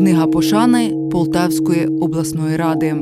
Книга пошани Полтавської обласної ради.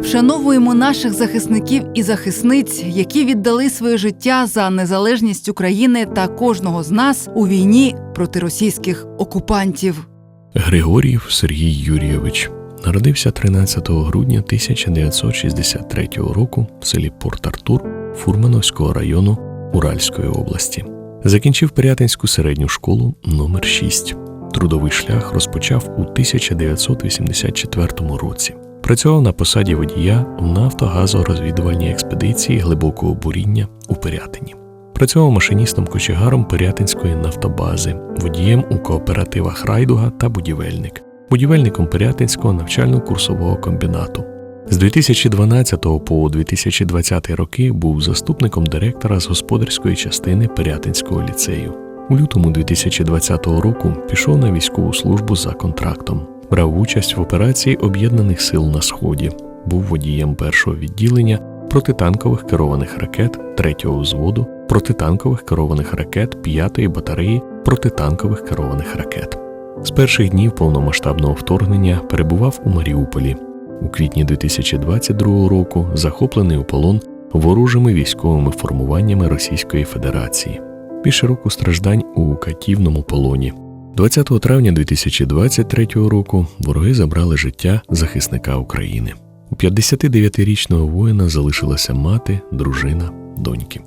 Вшановуємо наших захисників і захисниць, які віддали своє життя за незалежність України та кожного з нас у війні проти російських окупантів. Григоріїв Сергій Юрійович народився 13 грудня 1963 року в селі Порт-Артур Фурмановського району Уральської області. Закінчив Пирятинську середню школу номер 6 Трудовий шлях розпочав у 1984 році. Працював на посаді водія в нафтогазорозвідувальній експедиції глибокого буріння у Пирятині. Працював машиністом-кочегаром Пирятинської нафтобази, водієм у кооперативах Райдуга та будівельник, будівельником Пирятинського навчально-курсового комбінату. З 2012 по 2020 роки був заступником директора з господарської частини Пирятинського ліцею. У лютому 2020 року пішов на військову службу за контрактом. Брав участь в операції Об'єднаних сил на Сході, був водієм першого відділення протитанкових керованих ракет 3-го взводу, протитанкових керованих ракет 5-ї батареї протитанкових керованих ракет. З перших днів повномасштабного вторгнення перебував у Маріуполі. У квітні 2022 року захоплений у полон ворожими військовими формуваннями Російської Федерації. Більше року страждань у катівному полоні. 20 травня 2023 року вороги забрали життя захисника України. У 59-річного воїна залишилася мати, дружина, доньки.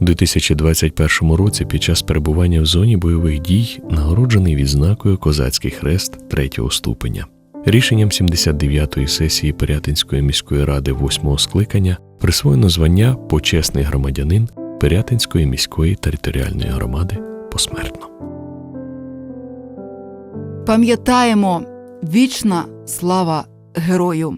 У 2021 році під час перебування в зоні бойових дій нагороджений відзнакою Козацький хрест третього ступеня. Рішенням 79-ї сесії Пирятинської міської ради 8-го скликання присвоєно звання почесний громадянин Пирятинської міської територіальної громади посмертно. Пам'ятаємо вічна слава герою!